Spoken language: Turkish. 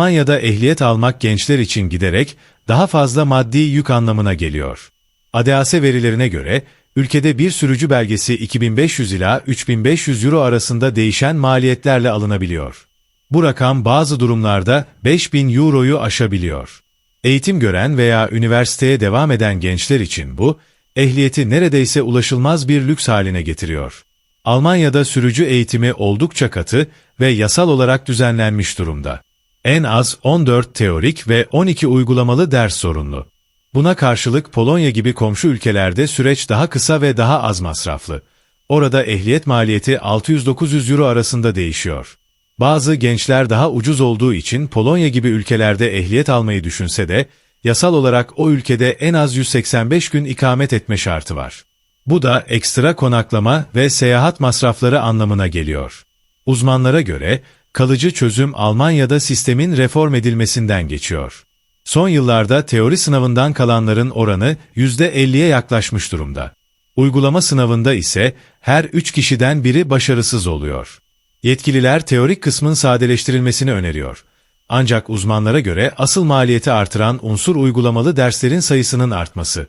Almanya'da ehliyet almak gençler için giderek daha fazla maddi yük anlamına geliyor. ADAS verilerine göre ülkede bir sürücü belgesi 2500 ila 3500 euro arasında değişen maliyetlerle alınabiliyor. Bu rakam bazı durumlarda 5000 euroyu aşabiliyor. Eğitim gören veya üniversiteye devam eden gençler için bu, ehliyeti neredeyse ulaşılmaz bir lüks haline getiriyor. Almanya'da sürücü eğitimi oldukça katı ve yasal olarak düzenlenmiş durumda. En az 14 teorik ve 12 uygulamalı ders zorunlu. Buna karşılık Polonya gibi komşu ülkelerde süreç daha kısa ve daha az masraflı. Orada ehliyet maliyeti 600-900 euro arasında değişiyor. Bazı gençler daha ucuz olduğu için Polonya gibi ülkelerde ehliyet almayı düşünse de, yasal olarak o ülkede en az 185 gün ikamet etme şartı var. Bu da ekstra konaklama ve seyahat masrafları anlamına geliyor. Uzmanlara göre, kalıcı çözüm Almanya'da sistemin reform edilmesinden geçiyor. Son yıllarda teori sınavından kalanların oranı %50'ye yaklaşmış durumda. Uygulama sınavında ise her 3 kişiden biri başarısız oluyor. Yetkililer teorik kısmın sadeleştirilmesini öneriyor. Ancak uzmanlara göre asıl maliyeti artıran unsur uygulamalı derslerin sayısının artması.